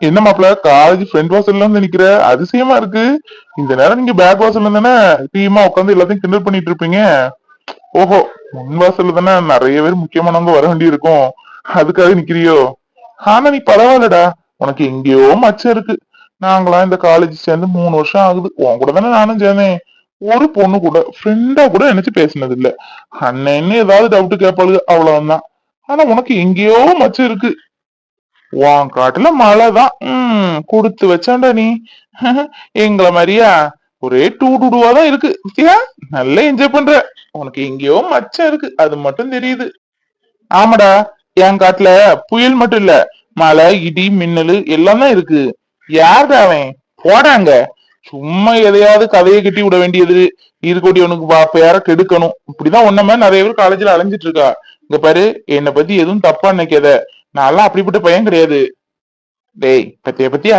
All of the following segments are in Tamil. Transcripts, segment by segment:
என்ன மாப்பிள காலேஜ் ஃப்ரெண்ட் வாசல்ல வந்து நிக்கிற அதிசயமா இருக்கு. இந்த நேரம் நீங்க பேக் வாசல்ல தானே டீமா உட்காந்து எல்லாத்தையும் கிண்டல் பண்ணிட்டு இருப்பீங்க. ஓஹோ முன் வாசல்ல தானே நிறைய பேர் முக்கியமானவங்க வர வேண்டி இருக்கும். அதுக்காக நிக்கிறியோ? ஆனா நீ பரவாயில்லடா. உனக்கு எங்கேயோ மச்சம் இருக்கு. நாங்களாம் இந்த காலேஜ் சேர்ந்து மூணு வருஷம் ஆகுது. உன் கூட தானே நானும் சேர்ந்தேன். ஒரு பொண்ணு கூட ஃப்ரெண்டா கூட நினைச்சு பேசினது இல்ல அண்ணன் ஏதாவது டவுட் கேட்பாளுங்க அவ்வளவுதான். ஆனா உனக்கு எங்கேயோ மச்சம் இருக்கு. உன் காட்டுல மழைதான். உம் குடுத்து வச்சான்டா நீ. எங்களை மாதிரியா? ஒரே டூ டூடுவா தான் இருக்கு. பாத்தியா நல்லா என்ஜாய் பண்ற. உனக்கு எங்கேயோ மச்சம் இருக்கு. அது மட்டும் தெரியுது. ஆமாடா என் காட்டுல புயல் மட்டும் இல்ல. மழை இடி மின்னல் எல்லாம் தான் இருக்கு. யாருடா அவன்? போடாங்க சும்மா எதையாவது கதையை கட்டி விட வேண்டியது. இருக்கோடி உனக்கு பேர கெடுக்கணும். இப்படிதான் ஒன்ன மாதிரி நிறைய பேர் காலேஜ்ல அலைஞ்சிட்டு இருக்கா. இங்க பாரு என்னை பத்தி எதுவும் தப்பா நினைக்காத. நான்லாம் அப்படிப்பட்ட பையன் கிடையாது. டேய் பத்தியா பத்தியா?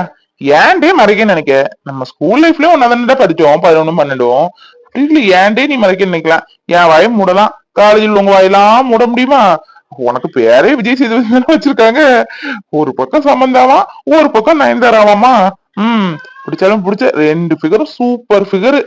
ஏன்டே மறைக்க நினைக்க? நம்ம ஸ்கூல் லைஃப்லயும் ஒன்னா படிச்சோம் பதினொன்னு பன்னெண்டும். அப்படி இல்லை ஏன்டே நீ மறைக்க நினைக்கலாம் என் வாயை மூடலாம். காலேஜில் உங்க வாயெல்லாம் மூட முடியுமா? உனக்கு பேரே விஜய் சேதுபதி தானே வச்சிருக்காங்க. ஒரு பக்கம் சம்பந்தாவா ஒரு பக்கம் நயன்தாராவாமா ம் பிடிச்சாலும் பிடிச்ச ரெண்டு ஃபிகரும் சூப்பர் ஃபிகர்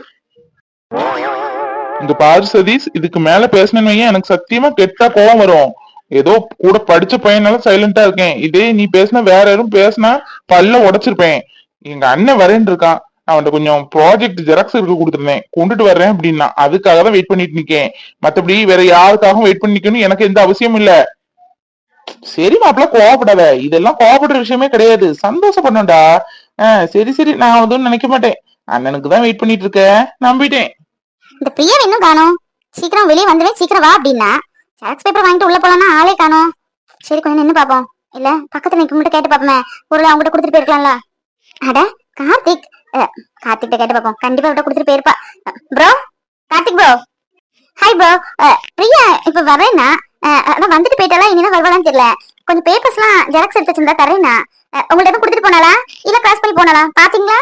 இந்த பாரு சதீஷ் இதுக்கு மேல பேசணும்னு வையேன் எனக்கு சத்தியமா கெட்டா கோவம் வரும். ஏதோ கூட படிச்ச பையனால சைலண்டா இருக்கேன். இதே நீ பேசினா வேற யாரும் பேசினா பல்ல உடைச்சிருப்பேன். எங்க அண்ணன் வரேன் இருக்கான். அவன்கிட்ட கொஞ்சம் ப்ராஜெக்ட் ஜெராக்ஸ் இருக்கு கொடுத்துருந்தேன். கொண்டுட்டு வர்றேன் அப்படின்னா அதுக்காக தான் வெயிட் பண்ணிட்டு நிக்கேன். மத்தபடி வேற யாருக்காகவும் வெயிட் பண்ணி நிக்கணும் எனக்கு எந்த அவசியமும் இல்ல. சரி மாப்பிள்ள கோவப்படாத. இதெல்லாம் கோவப்படுற விஷயமே கிடையாது. சந்தோஷப்படணும்டா. ஆஹ் சரி சரி. நான் எதுவும் நினைக்க மாட்டேன். அண்ணனுக்கு தான் வெயிட் பண்ணிட்டு இருக்கேன். நம்பிட்டேன். இந்த பிரியா இன்னும் காணும். சீக்கிரம் வெளியே வந்துடுவேன் சீக்கிரம் வா அப்படின்னா. ஜெராக்ஸ் பேப்பர் வாங்கிட்டு உள்ள போலாம்னா ஆளே காணோம். சரி கொஞ்சம் நின்னு பாப்போம் இல்ல பக்கத்துல நிக்க மட்டும் கேட்டு பாப்போமே பொருளை அவங்ககிட்ட கொடுத்துட்டு போயிருக்கலாம்ல. அட கார்த்திக். கார்த்திக் கேட்டு பாப்போம் கண்டிப்பா அவட்ட கொடுத்துட்டு போயிருப்பா. Bro Karthik bro hi bro Priya இப்ப வரேன்னா அதான் வந்துட்டு போயிட்டாலா இனிதான் வருவாளான்னு தெரியல. கொஞ்சம் பேப்பர்ஸ்லாம் ஜெராக்ஸ் எடுத்து வச்சிருந்தா தரேனா உங்கள்ட்ட கொடுத்துட்டு போனாலா இல்ல கிராஸ் பண்ணி போனாலா பாத்தீங்களா?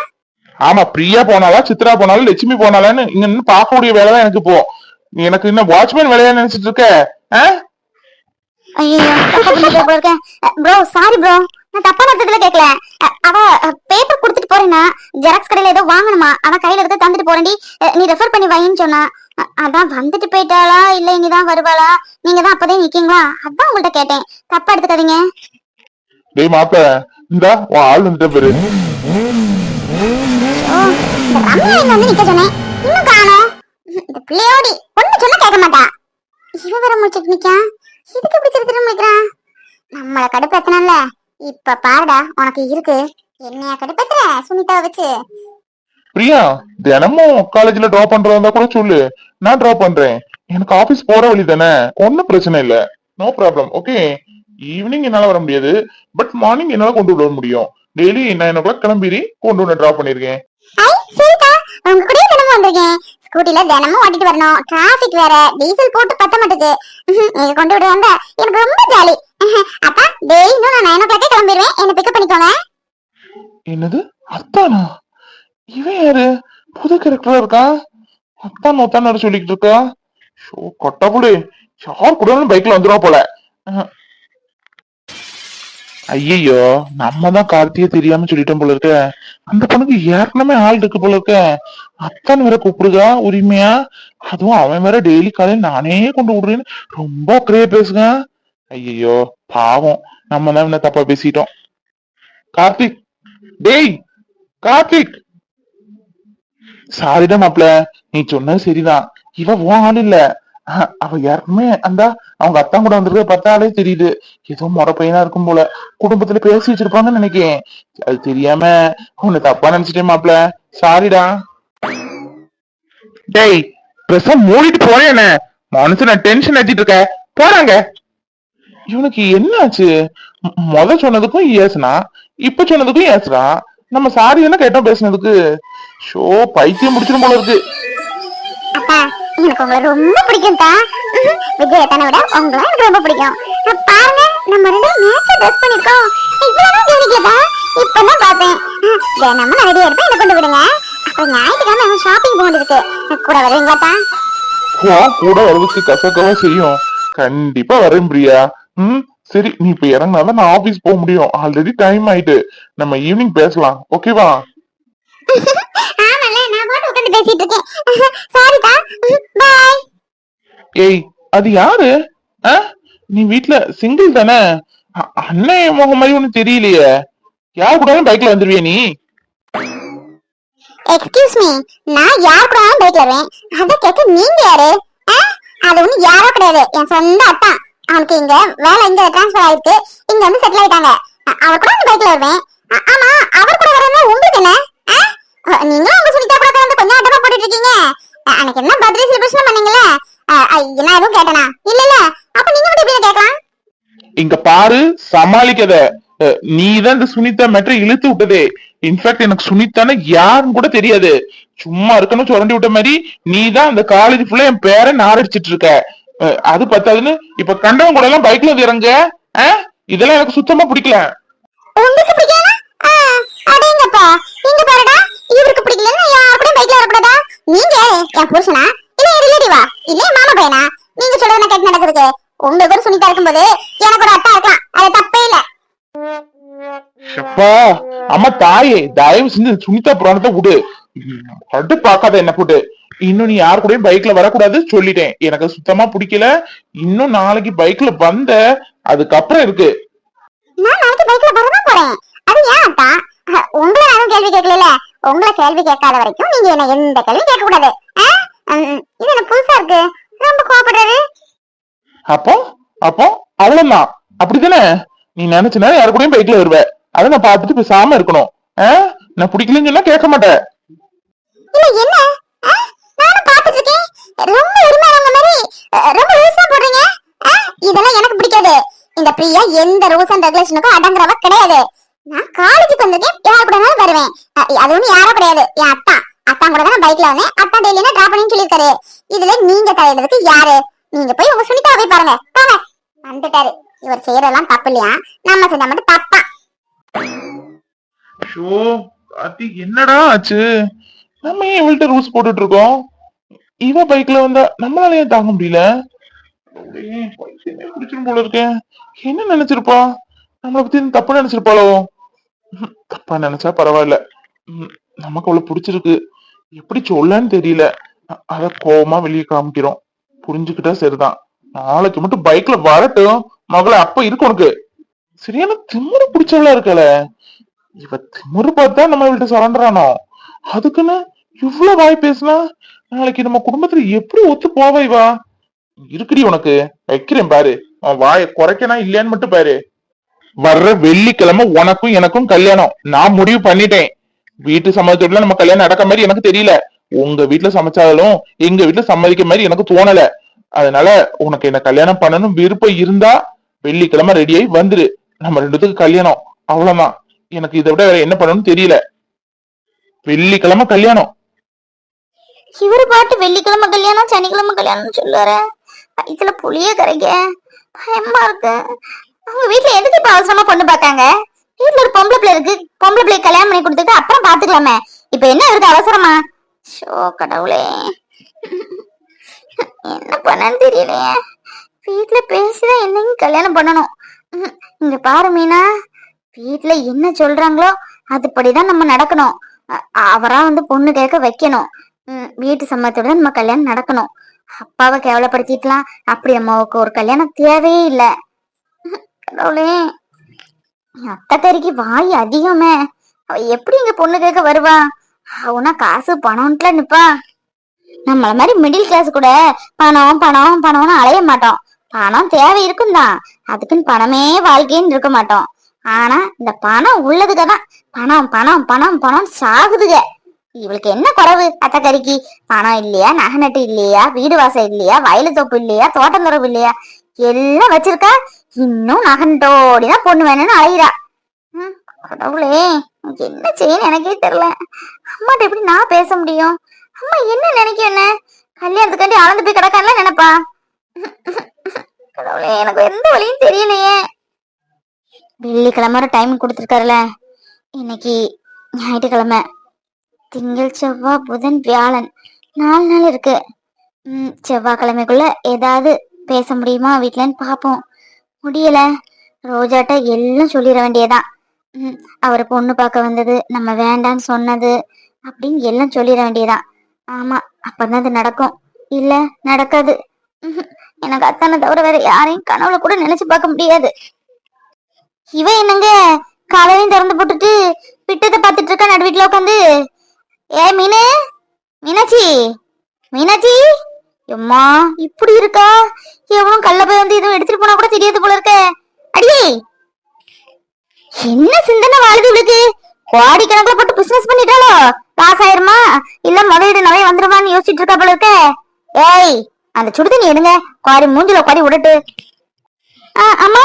ஆமா பிரியா போனாலா சித்ரா போனாலும் லட்சுமி போனாலான்னு இங்க நின்னு பார்க்கக்கூடிய வேலை தான் எனக்கு இப்போ. நீ எனக்கு இன்னும் வாட்ச்மேன் வேலையா நினைச்சிட்டு இருக்க? ஐயோ தப்பா ப்ரோ சாரி ப்ரோ நான் தப்பான அர்த்தத்துல கேட்கல அவ பேப்பர் கொடுத்துட்டு போறேன்னா ஜெராக்ஸ் கடையில ஏதோ வாங்கணுமா? அவன் கையில இருக்க தந்துட்டு போறேன்டி. நீ ரெஃபர் பண்ணி வைன்னு சொன்னா அதான் வந்துட்டு போயிட்டாளா? இல்ல இங்கதான் வருவாளா? நீங்க தான் அப்பதே நிக்கீங்களா? அதான் உங்கள்ட்ட கேட்டேன். தப்பா எடுத்துக்காதீங்க. டேய் மாப்பிள இந்தா உன் ஆள் வந்துட்ட பேரு. ஓ இந்த ரம்யா இங்க வந்து நிக்க சொன்னேன். இன்னும் காணோம். இந்த பிள்ளையோடி ஒண்ணு சொன்னா கேட்க மாட்டா. இவ வேற முடிச்சிட்டு நிக்கா. இதுக்கு இப்படி திரு திரு முடிக்கிறான் நம்மள கடுப்பேத்தனல்ல. இப்ப பாருடா உனக்கு இருக்கு. என்னைய கடுப்பேத்துற? சுனிதாவை வச்சு. பிரியா தினமும் காலேஜ்ல டிராப் பண்றதா இருந்தா கூட சொல்லு. நான் டிராப் பண்றேன். எனக்கு ஆபீஸ் போற வழி தானே. ஒன்னும் பிரச்சனை இல்ல. நோ ப்ராப்ளம் ஓகே ஈவினிங் என்னால வர முடியாது. பட் மார்னிங் என்னால கொண்டு விட முடியும். டெய்லி நைன் ஓ கிளாக் கிளம்பிரி கொண்டு வந்து டிராப் பண்ணிருக்கேன். ஸ்கூட்டில தினமும் ஓட்டிட்டு வரணும். டிராபிக் வேற. டீசல் போட்டு பத்த மாட்டுது நீங்க கொண்டு விட எனக்கு ரொம்ப ஜாலி அப்பா டெய்லியும் நான் நைன் ஓ கிளாக்கே கிளம்பிடுவேன் என்ன பிக்கப் பண்ணிக்கோங்க. என்னது? அத்தானா? இவன் யாரு? புது கேரக்டரா இருக்கா? அத்தான் ஒத்தான் சொல்லிக்கிட்டு இருக்கா. ஷோ கொட்டபுடு யார் கூட பைக்ல வந்துருவா போல. ஐயோ நம்ம தான் கார்த்திய தெரியாம சொல்லிட்டோம் போல இருக்க. அந்த பொண்ணுக்கு ஏற்கனவே ஆள் இருக்கு போல இருக்க. அத்தான் வேற கூப்பிடுதா உரிமையா? அதுவும் அவன் வேற டெய்லி காலையில நானே கொண்டு விடுறேன்னு ரொம்ப அக்கறையா பேசுங்க. ஐயோ பாவம். நம்ம தான் என்ன தப்பா பேசிட்டோம். கார்த்திக் டேய் கார்த்திக். சாரிடா மாப்ள நீ சொன்னது சரிதான். இவ உன் ஆள் இல்ல. அவ யாருக்குமே அந்த அவங்க அத்தா கூட வந்திருக்க பார்த்தாலே தெரியுது. ஏதோ முறை பையனா இருக்கும் போல. குடும்பத்துல பேசி வச்சிருப்பாங்கன்னு நினைக்கிறேன். அது தெரியாம உன்னை தப்பா நினைச்சிட்டே மாப்ள. சாரிடா டேய் பிரசம் மூடிட்டு போறேன் என்ன? மனசு நான் டென்ஷன் ஆச்சிட்டு இருக்க போறாங்க. இவனுக்கு என்னாச்சு? ஆச்சு மொத சொன்னதுக்கும் ஏசுனா இப்ப சொன்னதுக்கும் ஏசுறா நம்ம சாரி என்ன கேட்டோம் பேசுனதுக்கு? ஷோ பைத்தியம் முடிச்சிடும் போல இருக்கு. எனக்கு உங்களை ரொம்ப பிடிக்கும் தா. விஜயத்தனை விட உங்களை எனக்கு ரொம்ப பிடிக்கும். பாருங்க நம்ம ரெண்டு மேட்ச் ட்ரெஸ் பண்ணிருக்கோம். இவ்வளவு கவனிக்கதா இப்பதான் பார்த்தேன். தினமும் நான் ரெடியா இருப்பேன் என்ன கொண்டு விடுங்க. அப்புறம் ஞாயிற்றுக்கிழமை ஷாப்பிங் போகணுருக்கு கூட வருவீங்களா தா? கூட வரதுக்கு கசக்கவா செய்யும். கண்டிப்பா வரேன் பிரியா. ம் சரி நீ இப்ப இறங்கினாதான் நான் ஆபீஸ் போக முடியும். ஆல்ரெடி டைம் ஆயிட்டு. நம்ம ஈவினிங் பேசலாம். ஓகேவா பாட்டு உட்காந்து பேசிட்டு இருக்கேன். சாரி தா பாய் ஏய் அது யாரு? நீ வீட்ல சிங்கிள் தானே? அண்ணன் முகம் மாதிரி ஒண்ணு தெரியலையே. யார் கூட பைக்ல வந்துருவிய நீ? எக்ஸ்கியூஸ் மீ நான் யார் கூட பைக்ல வரேன் அத கேட்க நீங்க யாரு? அது ஒண்ணு யாரோ கிடையாது. என் சொந்த அத்தா. அவனுக்கு இங்க வேலை இங்க டிரான்ஸ்ஃபர் ஆயிருக்கு. இங்க வந்து செட்டில் ஆயிட்டாங்க. அவர் கூட பைக்ல வருவேன். ஆமா அவர் கூட வரதுல உங்களுக்கு என்ன? நீங்களும் உங்க சுனிதா கூட கலந்து கொஞ்சம் அட்டமா போட்டுட்டு இருக்கீங்க அன்னைக்கு என்ன பர்த்டே செலிப்ரேஷன் பண்ணீங்களே நான் எதுவும் கேட்டனா? இல்ல இல்ல அப்ப நீங்க மட்டும் எப்படி கேட்கலாம்? இங்க பாரு சமாளிக்கத. நீ தான் இந்த சுனிதா மேட்டரை இழுத்து விட்டதே. இன்ஃபேக்ட் எனக்கு சுனிதான்னு யாருன்னு கூட தெரியாது. சும்மா இருக்கணும் சுரண்டி விட்ட மாதிரி நீ தான் அந்த காலேஜ் ஃபுல்லா என் பேரை நாரடிச்சிட்டு இருக்க. அது பத்தாதுன்னு இப்ப கண்டவன் கூட எல்லாம் பைக்ல இறங்க? இதெல்லாம் எனக்கு சுத்தமா பிடிக்கல. உங்களுக்கு பிடிக்கலனா அடேங்கப்பா. இங்க பாருடா. இவருக்கு பிடிக்கலன்னா யார் கூட பைக்ல வரக்கூடாதா? நீங்க என் புருஷனா? இல்ல ரிலேட்டிவா இல்ல மாமா பையனா? நீங்க சொல்றத கேட்டு நடக்குதுக்கு? உங்களுக்கு ஒரு சுனிதா இருக்கும்போது எனக்கு ஒரு அத்தா இருக்கலாம். அது தப்பே இல்ல. அப்பா அம்மா தாயே தயவு செஞ்சு சுனிதா புராணத்தை விடு. கட்டு பாக்காத என்ன போட்டு இன்னும் நீ யார் கூடயும் பைக்ல வரக்கூடாது சொல்லிட்டேன். எனக்கு சுத்தமா பிடிக்கல. இன்னும் நாளைக்கு பைக்ல வந்த அதுக்கப்புறம் இருக்கு. நான் நாளைக்கு பைக்ல வரதான் போறேன். அது ஏன் அத்தா? உங்களை நானும் கேள்வி கேட்கல உங்களை கேள்வி கேட்காத வரைக்கும் நீங்க என்ன எந்த கேள்வி கேட்க கூடாது இது என்ன புதுசா இருக்கு? ரொம்ப கோவப்படுறாரு அப்போ? அப்போ? அவ்வளவுதான் அப்படித்தானே? நீ நினைச்சுனா யாரு கூடயும் பைக்ல வருவ அதை நான் பார்த்துட்டு பேசாம இருக்கணும்? நான் பிடிக்கலன்னு சொன்னா கேட்க மாட்டேன். இல்ல என்ன? நானும் பாத்துட்டு இருக்கேன். ரொம்ப உரிமையானவங்க மாதிரி ரொம்ப ரூல்ஸா போடுறீங்க? இதெல்லாம் எனக்கு பிடிக்காது. இந்த பிரியா எந்த ரூல்ஸ் அண்ட் ரெகுலேஷனுக்கும் அடங்குறவ கிடையாது. நான் காலேஜுக்கு வந்திருக்கேன் யார் கூட வருவேன். அது ஒண்ணு யாரும் கிடையாது. என் அத்தா. அத்தா கூட தான் பைக்ல வந்தேன். அத்தா டெய்லினா டிராப் பண்ணி சொல்லியிருக்காரு. இதுல நீங்க தலையிடுறதுக்கு யாரு? நீங்க போய் உங்க சுனிதா போய் பாருங்க. போங்க. வந்துட்டாரு. இவர் செய்யறதெல்லாம் தப்பு இல்லையா? நம்ம செஞ்சா மட்டும் தப்பா. ஷோ அது என்னடா ஆச்சு? நம்ம ஏன் இவள்கிட்ட ரூல்ஸ் போட்டுட்டு இருக்கோம் இவ பைக்ல வந்தா நம்மளால ஏன் தாங்க முடியல? போல இருக்கேன் என்ன நினைச்சிருப்பா? நம்மளை பத்தி தப்பு நினைச்சிருப்பாளோ? ம், தப்பா நினைச்சா பரவாயில்ல. ம், நமக்கு அவளை பிடிச்சிருக்கு. எப்படி சொல்லன்னு தெரியல. அ- அத கோவமா வெளியே காமிக்கிறோம். புரிஞ்சுக்கிட்டா சரிதான். நாளைக்கு மட்டும் பைக்ல வரட்டும். மகள அப்ப இருக்கு உனக்கு. சரியான திமிரு பிடிச்சவளா இருக்கல. இவ திமிரு பார்த்தா நம்ம வீட்டு சரண்டரானோ அதுக்குன்னு இவ்வளவு வாய் பேசினா நாளைக்கு நம்ம குடும்பத்துல எப்படி ஒத்து போவா இவா? இருக்குடி உனக்கு. வைக்கிறேன் பாரு. அவன் வாயை குறைக்கனா இல்லையான்னு மட்டும் பாரு. வர்ற வெள்ளிக்கிழமை உனக்கும் எனக்கும் கல்யாணம். நான் முடிவு பண்ணிட்டேன். வீட்டு சம்மதத்தோட நம்ம கல்யாணம் நடக்க மாதிரி எனக்கு தெரியல. உங்க வீட்டுல சமைச்சாலும் எங்க வீட்டுல சம்மதிக்க மாதிரி எனக்கு தோணல. அதனால உனக்கு என்ன கல்யாணம் பண்ணணும் விருப்பம் இருந்தா வெள்ளிக்கிழமை ரெடியாகி வந்துரு. நம்ம ரெண்டுத்துக்கு கல்யாணம். அவ்வளவுதான். எனக்கு இதை விட வேற என்ன பண்ணணும்னு தெரியல. வெள்ளிக்கிழமை கல்யாணம். இவர் பாட்டு வெள்ளிக்கிழமை கல்யாணம் சனிக்கிழமை கல்யாணம் சொல்லுவாரு. இதுல புளிய கரைக்க பயமா இருக்கு. அவங்க வீட்டுல எதுக்கு இப்ப அவசரமா பொண்ணு பார்த்தாங்க வீட்டுல ஒரு பொம்பளை பிள்ளை இருக்கு. பொம்பளை பிள்ளை கல்யாணம் பண்ணி கொடுத்துட்டு அப்புறம் பாத்துக்கலாமே இப்ப என்ன இருக்கு அவசரமா? ஷோ கடவுளே. என்ன பண்ணன்னு தெரியலையே. வீட்டுல பேசிதான் என்னையும் கல்யாணம் பண்ணணும். இங்க பாரு மீனா. வீட்டுல என்ன சொல்றாங்களோ அதுபடிதான் நம்ம நடக்கணும். அவரா வந்து பொண்ணு கேட்க வைக்கணும். ம், வீட்டு சம்மதத்தோட நம்ம கல்யாணம் நடக்கணும். அப்பாவை கேவலப்படுத்திக்கலாம் அப்படி அம்மாவுக்கு ஒரு கல்யாணம் தேவையே இல்லை. கடவுளே. என் வாய் அதிகமே. அவ எப்படி இங்க பொண்ணு கேட்க வருவா? அவனா காசு பணம்ட்டுல நிப்பா. நம்மள மாதிரி மிடில் கிளாஸ் கூட பணம் பணம் பணம்னு அலைய மாட்டோம். பணம் தேவை இருக்கும் தான் அதுக்குன்னு பணமே வாழ்க்கைன்னு இருக்க மாட்டோம். ஆனா இந்த பணம் உள்ளதுக்கு தான். பணம் பணம் பணம் பணம் சாகுதுக. இவளுக்கு என்ன குறைவு அத்தக்கறிக்கு பணம் இல்லையா? நகை நட்டு இல்லையா? வீடு வாசம் இல்லையா? வயலு தொப்பு இல்லையா? தோட்டம் துறவு இல்லையா? எல்லாம் வச்சிருக்க. இன்னும் நகண்டோடிதான் பொண்ணு வேணும்னு அழைகிறா ம், கடவுளே எனக்கு என்ன செய்யணும் எனக்கே தெரியல. அம்மாட்ட எப்படி நான் பேச முடியும்? அம்மா என்ன நினைக்கும் என்ன? கல்யாணத்துக்காண்டி அளந்து போய் கிடக்கான்ல நினைப்பா. கடவுளே எனக்கு எந்த வழியும் தெரியலையே. வெள்ளிக்கிழமை ஒரு டைம் கொடுத்துருக்காருல. இன்னைக்கு ஞாயிற்றுக்கிழமை. திங்கள் செவ்வாய் புதன் வியாழன். நாலு நாள் இருக்கு. ம் செவ்வாய்க்கிழமைக்குள்ள ஏதாவது பேச முடியுமா வீட்லன்னு பார்ப்போம் முடியல. ரோஜாட்ட எல்லாம் சொல்லிட வேண்டியதான் ம் அவர் பொண்ணு பார்க்க வந்தது நம்ம வேண்டான்னு சொன்னது அப்படின்னு எல்லாம் சொல்லிட வேண்டியதான் ஆமா அப்பதான் அது நடக்கும். இல்ல நடக்காது. எனக்கு அத்தனை தவிர வேற யாரையும் கனவுல கூட நினைச்சு பார்க்க முடியாது. இவ என்னங்க காலையும் திறந்து போட்டுட்டு பிட்டத்தை பார்த்துட்டு இருக்கா நடு வீட்டுல உட்காந்து? ஏ மீனு? மீனாட்சி? மீனாட்சி? எம்மா இப்படி இருக்கா? எவனும் கல்ல போய் வந்து எதுவும் எடுத்துட்டு போனா கூட தெரியாது போல இருக்க. அடியே! என்ன சிந்தனை வாழுது இவளுக்கு? கோடி கணக்குல போட்டு பிசினஸ் பண்ணிட்டாலோ பாஸ் ஆயிருமா? இல்ல முதலீடு நிறைய வந்துருமான்னு யோசிச்சுட்டு இருக்கா போல இருக்க. ஏய் அந்த சுடுதண்ணி எடுங்க. குவாரி மூஞ்சில குவாரி விடட்டு. ஆ, அம்மா.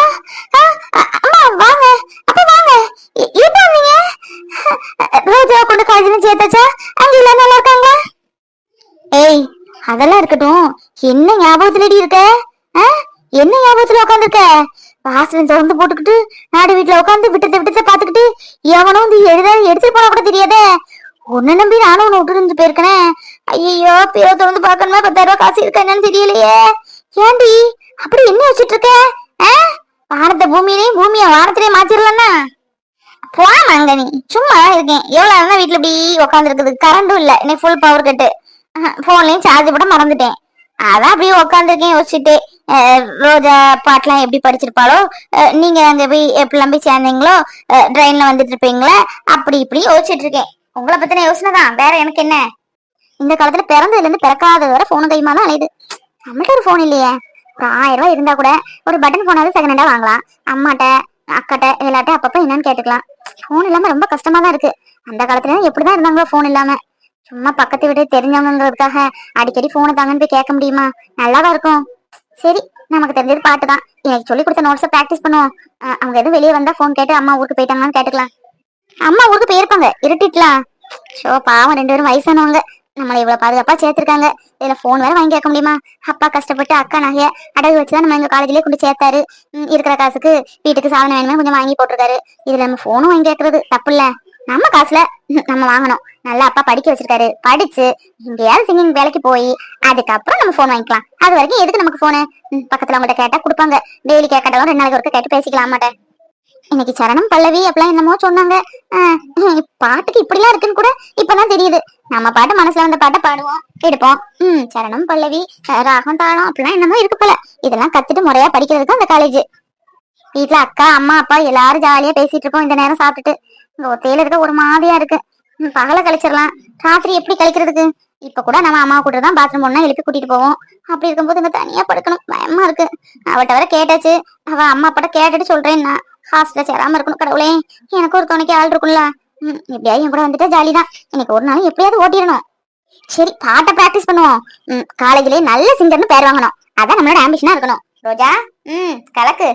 ஆ, அம்மா வாங்க. அப்ப வாங்க. நீங்க எப்ப வந்தீங்க? ரோஜா கொண்டு காலேஜ்ல சேர்த்தாச்சா? அங்க எல்லாம் நல்லா இருக்காங்களா? ஏய் அதெல்லாம் இருக்கட்டும். என்ன ஞாபகத்துலடி இருக்க? ஆ? என்ன ஞாபகத்துல உட்காந்துருக்க வாசல் திறந்து போட்டுக்கிட்டு நாடு வீட்டுல உட்காந்து விட்டத்தை விட்டத்தை பாத்துக்கிட்டு எவனும் வந்து எழுத எடுத்துட்டு போனா கூட தெரியாதே? உன்னை நம்பி நானும் உன்னை விட்டு இருந்து போயிருக்கனே. ஐயோ பேர திறந்து பாக்கணுமா பத்தாயிரம் ரூபாய் காசு இருக்கா என்னன்னு தெரியலையே. ஏண்டி? அப்படி என்ன வச்சிட்டு இருக்க? ஆ? வானத்தை பூமியிலையும் பூமியை வானத்திலேயே மாத்திரலன்னா? போமாங்க நீ. சும்மா இருக்கேன். எவ்வளவு நேரம் வீட்டுல இப்படி உட்காந்துருக்குது கரண்டும் இல்ல. இன்னைக்கு ஃபுல் பவர் கட்டு போன்லயும் சார்ஜ் போட மறந்துட்டேன். அதான் அப்படியே உட்காந்துருக்கேன் யோசிச்சுட்டு. ரோஜா பாட்டெல்லாம் எப்படி படிச்சிருப்பாளோ நீங்க அங்க போய் எப்படிலாம் போய் சேர்ந்தீங்களோ ட்ரெயின்ல வந்துட்டு இருப்பீங்களா அப்படி இப்படி யோசிச்சுட்டு இருக்கேன். உங்களை பத்தின யோசனை தான். வேற எனக்கு என்ன? இந்த காலத்துல பிறந்ததுல இருந்து பிறக்காத வர போனு கைமா தான் அலையுது. நம்மள்ட்ட ஒரு போன் இல்லையே. ஒரு ஆயிரம் ரூபாய் இருந்தா கூட ஒரு பட்டன் போனாலும் செகண்ட் ஹேண்டா வாங்கலாம். அம்மாட்ட அக்காட்ட எல்லாட்ட அப்பப்ப என்னன்னு கேட்டுக்கலாம். போன் இல்லாம ரொம்ப கஷ்டமா தான் இருக்கு. அந்த காலத்துல எப்படிதான் இருந்தாங்களோ போன் இல்லாம. சும்மா பக்கத்து வீடு தெரிஞ்சவங்கிறதுக்காக அடிக்கடி போனை தாங்கன்னு போய் கேட்க முடியுமா? நல்லாவா இருக்கும். சரி நமக்கு தெரிஞ்சது பாட்டு தான் எனக்கு சொல்லி கொடுத்த நோட்ஸை ப்ராக்டிஸ் பண்ணுவோம். அவங்க எதுவும் வெளியே வந்தா ஃபோன் கேட்டு அம்மா ஊருக்கு போயிட்டாங்களான்னு கேட்டுக்கலாம். அம்மா ஊருக்கு போயிருப்பாங்க. இருட்டிட்டலாம். ஷோ பாவம் ரெண்டு பேரும் வயசானவங்க. நம்மளை இவ்வளவு பாதுகாப்பா சேர்த்திருக்காங்க. இதுல போன் வேற வாங்கி கேட்க முடியுமா? அப்பா கஷ்டப்பட்டு அக்கா நகைய அடகு வச்சுதான் நம்ம எங்க காலேஜ்லயே கொண்டு சேர்த்தாரு. இருக்கிற காசுக்கு வீட்டுக்கு சாதனை வேணுமே கொஞ்சம் வாங்கி போட்டிருக்காரு. இதுல நம்ம போனும் வாங்கி கேட்கறது. தப்பு இல்லை. நம்ம காசுல நம்ம வாங்கணும். நல்லா அப்பா படிக்க வச்சிருக்காரு. படிச்சு எங்கேயாவது சிங்கிங் வேலைக்கு போய் அதுக்கப்புறம் நம்ம போன் வாங்கிக்கலாம். அது வரைக்கும் எதுக்கு நமக்கு போனு பக்கத்துல அவங்ககிட்ட கேட்டா கொடுப்பாங்க. டெய்லி கேட்கறதும் ரெண்டு நாளைக்கு ஒருக்க கேட்டு பேசிக்கலாம் மாட்டேன் இன்னைக்கு சரணம் பல்லவி அப்படிலாம் என்னமோ சொன்னாங்க. ஆஹ், ஹம், பாட்டுக்கு இப்படிலாம் இருக்குன்னு கூட இப்பதான் தெரியுது. நம்ம பாட்டு மனசுல வந்த பாட்டை பாடுவோம் எடுப்போம் ம் சரணம் பல்லவி ராகம் தாளம் அப்படிலாம் என்னமோ இருக்கு போல. இதெல்லாம் கத்துட்டு முறையா படிக்கிறதுக்கு அந்த காலேஜ் வீட்ல அக்கா அம்மா அப்பா எல்லாரும் ஜாலியா பேசிட்டு இருப்போம் இந்த நேரம் சாப்பிட்டுட்டு. ஒத்தையில இருக்க ஒரு மாதிரியா இருக்கு. பகல கழிச்சிடலாம். ராத்திரி எப்படி கழிக்கிறதுக்கு? இப்ப கூட நம்ம அம்மா கூட தான் பாத்ரூம் ஒண்ணா எழுப்பி கூட்டிட்டு போவோம். அப்படி இருக்கும்போது இங்க தனியா படுக்கணும். பயமா இருக்கு. அவட்ட வர கேட்டாச்சு. அவ அம்மா அப்பாட்ட கேட்டுட்டு சொல்றேன்னா ஹாஸ்டல்ல சேராம இருக்கணும் கடவுளே. எனக்கு ஒரு துணைக்கு ஆள் இருக்கும்ல. ம், எப்படியாவது என் கூட வந்துட்டா ஜாலி தான். இன்னைக்கு ஒரு நாள் எப்படியாவது ஓட்டிடணும். சரி பாட்டை ப்ராக்டிஸ் பண்ணுவோம். ம் காலேஜ்லயே நல்ல சிங்கர்னு பேர் வாங்கணும். அதான் நம்மளோட ஆம்பிஷனா இருக்கணும். ரோஜா ம் கலக்கு.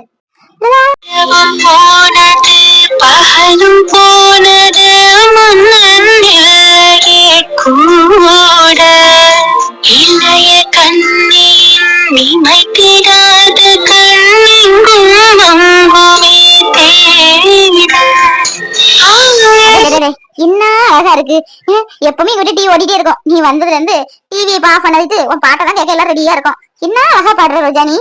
போனது பகலும் போனது கூட. இளைய கண்ணின் இமைத்திடாத கண்ணெங்கும் அங்குமே என்ன அழகா இருக்கு? எப்பவுமே இங்கிட்ட டிவி ஓடிட்டே இருக்கும். நீ வந்ததுல இருந்து டிவி ஆஃப் பண்ணதுக்கு உன் பாட்டை கேட்க எல்லாம் ரெடியா இருக்கும். என்ன அழகா பாடுற ரோஜா நீ?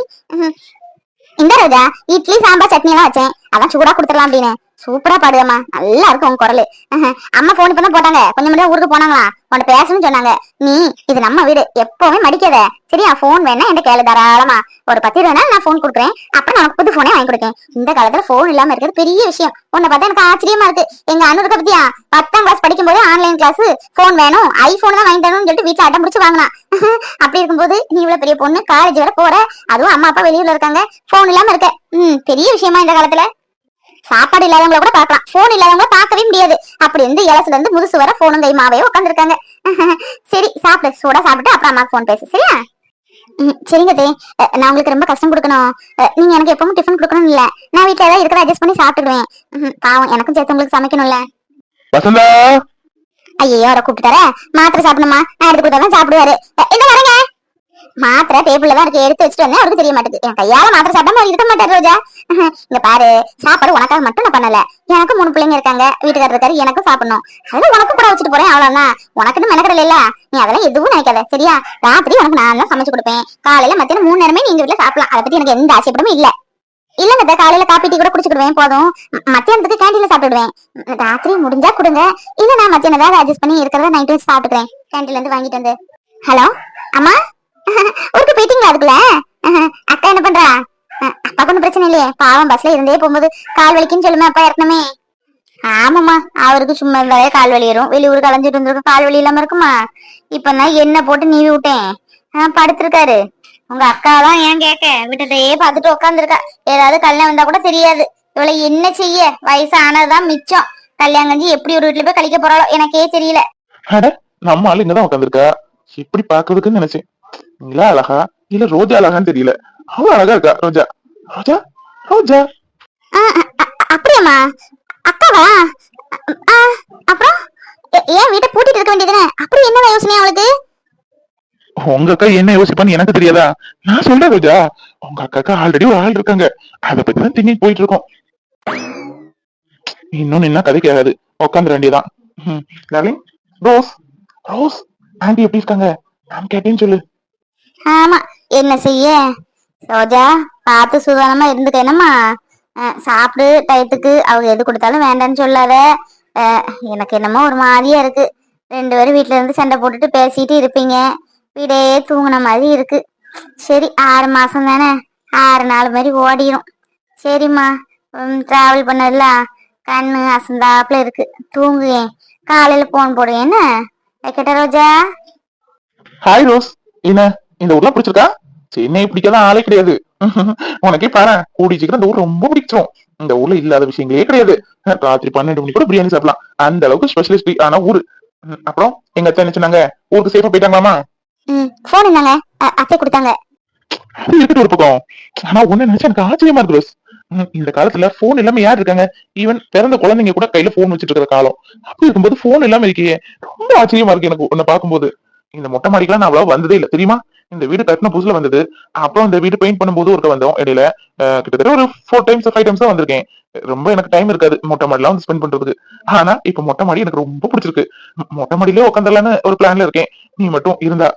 இந்த ரோஜா இட்லி சாம்பார் சட்னி எல்லாம் வச்சேன். அதான் சூடா கொடுத்துடலாம் அப்படின்னு. சூப்பரா பாடுதம்மா நல்லா இருக்கும் உன் குரலு. அம்மா போன் இப்பதான் போட்டாங்க. கொஞ்சம் முன்னாடி ஊருக்கு போனாங்களா? உன்னை பேசணும்னு சொன்னாங்க. நீ இது நம்ம வீடு. எப்பவுமே மடிக்காத. சரியா போன் வேணா என்கிட்ட கேளு தாராளமா. ஒரு பத்து இருபது நான் போன் கொடுக்குறேன். அப்புறம் நான் புது போனே வாங்கி கொடுக்கேன். இந்த காலத்துல போன் இல்லாம இருக்கிறது பெரிய விஷயம். உன்னை பார்த்தா எனக்கு ஆச்சரியமா இருக்கு. எங்க அண்ணனுக்கு பத்தியா? பத்தாம் கிளாஸ் படிக்கும் போது ஆன்லைன் கிளாஸ் போன் வேணும். ஐபோன் தான் வாங்கி தரணும்னு சொல்லிட்டு வீட்டுல அடம் பிடிச்சி வாங்கினா அப்படி இருக்கும்போது நீ இவ்வளவு பெரிய பொண்ணு காலேஜ் வர போற. அதுவும் அம்மா அப்பா வெளியூர்ல இருக்காங்க. போன் இல்லாம இருக்க. ம் பெரிய விஷயமா இந்த காலத்துல. சாப்பாடு இல்லாதவங்கள கூட பார்க்கலாம். போன் இல்லாதவங்கள பார்க்கவே முடியாது. அப்படி இருந்து இலசுல இருந்து முதுசு வர போனும் கைமாவே உட்காந்துருக்காங்க சரி சாப்பிடு. சூடா சாப்பிட்டு அப்புறம் அம்மாக்கு போன் பேசு. சரியா? சரிங்க தே. நான் உங்களுக்கு ரொம்ப கஷ்டம் கொடுக்கணும். நீங்க எனக்கு எப்பவும் டிஃபன் கொடுக்கணும் இல்ல. நான் வீட்ல ஏதாவது இருக்கிறத அட்ஜஸ்ட் பண்ணி சாப்பிட்டுடுவேன் ம், பாவம் எனக்கும் சேர்த்து உங்களுக்கு சமைக்கணும்ல. வசந்தா! ஐயோ அவரை கூப்பிட்டுட்டாரா. மாத்திரை சாப்பிடணுமா? நான் எடுத்து கொடுத்தாதான் சாப்பிடுவாரு. இந்த வரேங்க. மாத்திரை டேபிள்ல தான் இருக்கு. எடுத்து வச்சுட்டு வந்தேன். அவருக்கு தெரிய மாட்டேங்குது. என் கையால மாத்திரை சாப்பிடாம இருக்க மாட்டாரு ரோஜா. இங்க பாரு சாப்பாடு உனக்காக மட்டும் நான் பண்ணல. எனக்கும் மூணு பிள்ளைங்க இருக்காங்க. வீட்டுக்காரர் இருக்காரு எனக்கும் சாப்பிடணும். அது உனக்கு கூட வச்சுட்டு போறேன் அவ்வளவுதான். உனக்குன்னு மெனக்கடல இல்ல. நீ அதெல்லாம் எதுவும் நினைக்காத. சரியா? ராத்திரி உனக்கு நான் தான் சமைச்சு கொடுப்பேன். காலையில மத்தியானம் மூணு நேரமே நீங்க வீட்டுல சாப்பிடலாம். அதை பத்தி எனக்கு எந்த ஆசைப்படமும் இல்ல. இல்லங்க காலையில காப்பி டீ கூட குடிச்சுக்கிடுவேன் போதும். மத்தியானத்துக்கு கேண்டீன்ல சாப்பிடுவேன். ராத்திரி முடிஞ்சா கொடுங்க. இல்ல நான் மத்தியானம் வேற அட்ஜஸ்ட் பண்ணி இருக்கிறத நைட்டு வச்சு சாப்பிட்டுக்கிறேன். கேண்டீன்ல இருந்து வாங்கிட்டு வந்து. ஹலோ? அம்மா? ஊருக்கு போயிட்டீங்களா அதுக்குள்ள? அக்கா என்ன பண்றா? அஹ், அப்பாக்கு ஒன்றும் பிரச்சனை இல்லையே. பாவம் பஸ்ல இருந்தே போகும்போது கால் வலிக்குன்னு சொல்லுமே அப்பா இறக்கணுமே. ஆமாம்மா அவருக்கு சும்மா இருந்தாலே கால் வலி வரும் வெளியூர் கலைஞ்சிட்டு இருந்திருக்கும் கால் வலி இல்லாம இருக்குமா? இப்ப நான் என்ன போட்டு நீவி விட்டேன். ஆஹ் படுத்திருக்காரு. உங்க அக்கா தான் ஏன் கேட்க? விட்டுட்டே பார்த்துட்டு உட்காந்துருக்கா ஏதாவது கல்யாணம் வந்தா கூட தெரியாது. இவளை என்ன செய்ய? வயசு ஆனதுதான் மிச்சம். கல்யாணம் கஞ்சி எப்படி ஒரு வீட்டுல போய் கழிக்க போறாளோ? எனக்கே தெரியல. நம்ம ஆளு என்னதான் உட்காந்துருக்கா இப்படி பாக்குறதுக்குன்னு நினைச்சேன். நீங்களா அழகா? இல்ல ரோஜா அழகான்னு தெரியல. அவ அழகா இருக்கா ரோஜா? ரோஜா? ரோஜா? ஆஹ் அ- அ- அப்படியாம்மா. அக்காவா? அப்புறம்? ஏன் வீட்டை பூட்டிட்டு இருக்க வேண்டியதுதானே அப்படி என்ன யோசனை அவளுக்கு? உங்க அக்கா என்ன யோசிப்பான்னு எனக்கு தெரியாதா? நான் சொல்றேன் ரோஜா. உங்க அக்காக்கு ஆல்ரெடி ஒரு ஆள் இருக்காங்க. அத பத்தி தான் திங்கி போயிட்டு இருக்கோம் இன்னும் என்ன கதை கேட்காது உட்காந்துட வேண்டியதான் ரோஸ்? ரோஸ்? ஆண்டி எப்படி இருக்காங்க? நான் கேட்டேன்னு சொல்லு. ஆமா என்ன செய்ய? ரோஜா பார்த்து சுதானமா இருந்துக்க என்னம்மா சாப்பிடு டயத்துக்கு அவங்க எது கொடுத்தாலும் வேண்டாம்னு சொல்லாத. எனக்கு என்னமோ ஒரு மாதிரியா இருக்கு. ரெண்டு பேரும் வீட்டுல இருந்து சண்டை போட்டுட்டு பேசிட்டு இருப்பீங்க. வீடே தூங்குன மாதிரி இருக்கு. சரி ஆறு மாசம் தானே. ஆறு நாள் மாதிரி ஓடிரும். சரிம்மா டிராவல் பண்ணதில்ல கண்ணு அசந்தாப்புல இருக்கு. தூங்குவேன் காலையில போன் போடுவேன் என்ன? வைக்கட்டா ரோஜா? ஹாய் ரோஸ் என்ன? இந்த ஊர்ல பிடிச்சிருக்கா? சென்னை பிடிக்காத ஆளே கிடையாது. உனக்கே பாரு கூடி சீக்கிரம் இந்த ஊர் ரொம்ப பிடிச்சிரும். இந்த ஊர்ல இல்லாத விஷயங்களே கிடையாது. ராத்திரி பன்னெண்டு மணி கூட பிரியாணி சாப்பிடலாம். அந்த அளவுக்கு ஸ்பெஷலிஸ்ட் ஆன ஊரு. அப்புறம் எங்க அத்தை என்ன சொன்னாங்க? ஊருக்கு சேஃபா போயிட்டாங்களாமா? ம் ஃபோன் இருந்தாங்க. அத்தை கொடுத்தாங்க. இருக்கட்டும் ஒரு பக்கம். ஆனா ஒண்ணு நினைச்சா எனக்கு ஆச்சரியமா இருக்கு இந்த காலத்துல போன் இல்லாம யார் இருக்காங்க? ஈவன் பிறந்த குழந்தைங்க கூட கையில போன் வச்சுட்டு இருக்கிற காலம். அப்படி இருக்கும்போது போன் இல்லாம இருக்கே ரொம்ப ஆச்சரியமா இருக்கு எனக்கு உன்னை பார்க்கும்போது. இந்த மொட்டை மாடிக்கெல்லாம் நான் அவ்வளவு வந்ததே இல்ல தெரியுமா? இந்த வீடு கட்டின புதுசுல வந்தது. அப்புறம் இந்த வீடு பெயிண்ட் பண்ணும்போது ஒருக்க வந்தோம். இடையில கிட்டத்தட்ட ஒரு ஃபோர் டைம்ஸ் ஃபைவ் டைம்ஸ் தான் வந்திருக்கேன். ரொம்ப எனக்கு டைம் இருக்காது. மொட்டை மாடிலாம் வந்து ஸ்பெண்ட் பண்றதுக்கு. ஆனா இப்ப மொட்டை மாடி எனக்கு ரொம்ப பிடிச்சிருக்கு. மொட்டை மாடியிலே உட்காந்துடலான்னு ஒரு பிளான்ல இருக்கேன். நீ மட்டும் இருந்தா.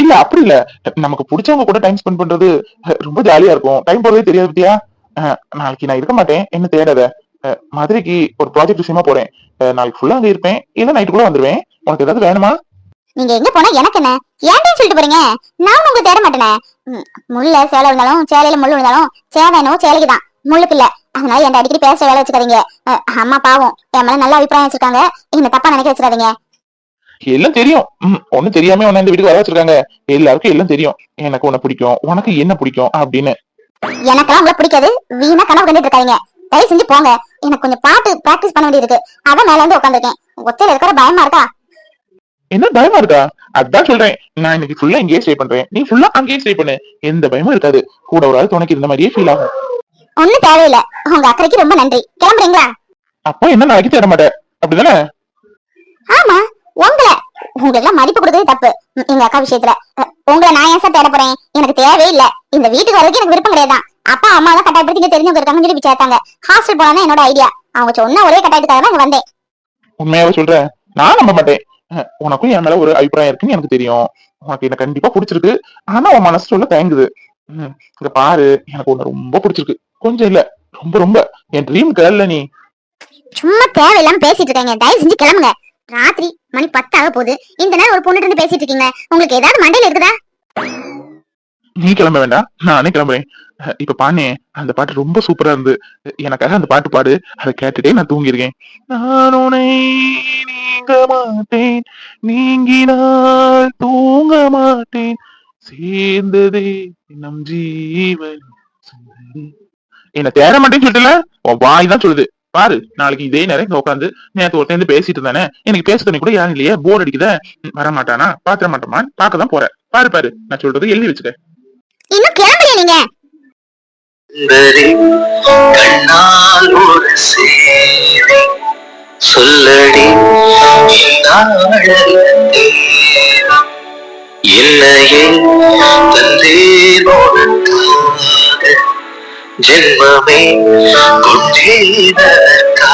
இல்ல அப்படி இல்ல. நமக்கு பிடிச்சவங்க கூட டைம் ஸ்பெண்ட் பண்றது ரொம்ப ஜாலியா இருக்கும். டைம் போறதே தெரியாது பத்தியா நாளைக்கு நான் இருக்க மாட்டேன். என்ன தேடாத? மதுரைக்கு ஒரு ப்ராஜெக்ட் விஷயமா போறேன். நாளைக்கு ஃபுல்லா அங்க இருப்பேன். இல்ல நைட்டு கூட வந்துருவேன். உனக்கு ஏதாவது வேணுமா? நீங்க எங்க போனா எனக்கு என்ன? ஏன்டா சொல்லிட்டு போறீங்க? நான் உங்களை தேட மாட்டேனே. முள்ள சேலை இருந்தாலும் சேலையில முள்ளு இருந்தாலும் சேவைனோ சேலைக்கு தான். முள்ளுக்கு இல்ல அதனால என் அடிக்கடி பேச வேலை வச்சுக்காதீங்க. அம்மா பாவம். என் மேல நல்ல அபிப்பிராயம் வச்சிருக்காங்க. என்ன தப்பா நினைக்க வச்சிடாதீங்க. எல்லாம் தெரியும். ம், ஒண்ணும் தெரியாம உன்னை இந்த வீட்டுக்கு வர வச்சிருக்காங்க. எல்லாருக்கும் எல்லாம் தெரியும். எனக்கு உன்னை பிடிக்கும். உனக்கு என்ன பிடிக்கும் அப்படின்னு. எனக்கெல்லாம் உங்களை பிடிக்காது. வீணா கனவு கண்டுட்டு இருக்காதீங்க. தயவு செஞ்சு போங்க. எனக்கு கொஞ்சம் பாட்டு பிராக்டிஸ் பண்ண வேண்டியது இருக்கு. அதான் மேல இருந்து உட்காந்துருக்கேன் ஒத்தையில இருக்கிற பயமா இருக்கா? என்ன பயமா இருக்கா? அதான் சொல்றேன். நான் இன்னைக்கு ஃபுல்லா இங்கேயே ஸ்டே பண்றேன். நீ ஃபுல்லா அங்கேயே ஸ்டே பண்ணு. எந்த பயமும் இருக்காது. கூட ஒரு ஆள் துணைக்கு இருந்த மாதிரியே ஃபீல் ஆகும். ஒண்ணும் தேவையில்லை. உங்க அக்கறைக்கு ரொம்ப நன்றி. கிளம்புறீங்களா? அப்போ என்ன நாளைக்கு தேட மாட்டேன் அப்படிதானே? ஆமா. உங்களை. உங்களுக்கு எல்லாம் மதிப்பு கொடுக்கறது தப்பு. எங்க அக்கா விஷயத்துல. உங்களை நான் ஏன் சார் தேட போறேன்? எனக்கு தேவையே இல்ல. இந்த வீட்டுக்கு வரதுக்கு எனக்கு விருப்பம் கிடையாது அப்பா அம்மா தான் கட்டாயப்படுத்தி தெரிஞ்சவங்க இருக்காங்கன்னு சொல்லி சேர்த்தாங்க ஹாஸ்டல் போனா என்னோட ஐடியா அவங்க சொன்ன ஒரே கட்டாயத்துக்காக தான் இங்க வந்தேன். உண்மையாவே சொல்றேன் நான் நம்ப மாட்டேன். உனக்கும் என் மேல ஒரு அபிப்பிராயம் இருக்குன்னு எனக்கு தெரியும். உனக்கு என்ன கண்டிப்பா பிடிச்சிருக்கு. ஆனா உன் மனசு சொல்ல தயங்குது. உம் இங்க பாரு. எனக்கு உன்ன ரொம்ப பிடிச்சிருக்கு. கொஞ்சம் இல்ல. ரொம்ப ரொம்ப. என் ட்ரீம் கேர்ள்ல நீ. சும்மா தேவையில்லாம பேசிட்டு இருக்காங்க. தயவு செஞ்சு கிளம்புங்க. ராத்திரி மணி பத்து ஆக போகுது. இந்த நேரம் ஒரு பொண்ணு இருந்து பேசிட்டு இருக்கீங்க. உங்களுக்கு ஏதாவது மண்டையில இருக்குதா? நீ கிளம்ப வேண்டாம். நானே கிளம்புறேன். இப்ப பானே அந்த பாட்டு ரொம்ப சூப்பரா இருந்து எனக்காக அந்த பாட்டு பாடு. அதை கேட்டுட்டே நான் தூங்கிருக்கேன் நான் உனை நீங்க மாட்டேன். நீங்கினால் தூங்க மாட்டேன். சேர்ந்ததே நம் ஜீவன். என்ன தேர மாட்டேன்னு சொல்லல வாய் தான் சொல்லுது. பாரு நாளைக்கு இதே நேரம் இங்க உட்காந்து நேற்று ஒருத்தேந்து பேசிட்டு இருந்தானே. எனக்கு பேச தண்ணி கூட யாரும் இல்லையே? போர் வர மாட்டானா பாத்திர மாட்டோமா பார்க்க தான் போற பாரு பாரு நான் சொல்றது எழுதி வச்சுட்டேன் இன்னும் கிளம்பலையா நீங்க? கண்ணால் ஒரு சேவை சொல்லடி. என்னையே தந்தேனோடுக்காக ஜென்மமே கொண்டேனற்கா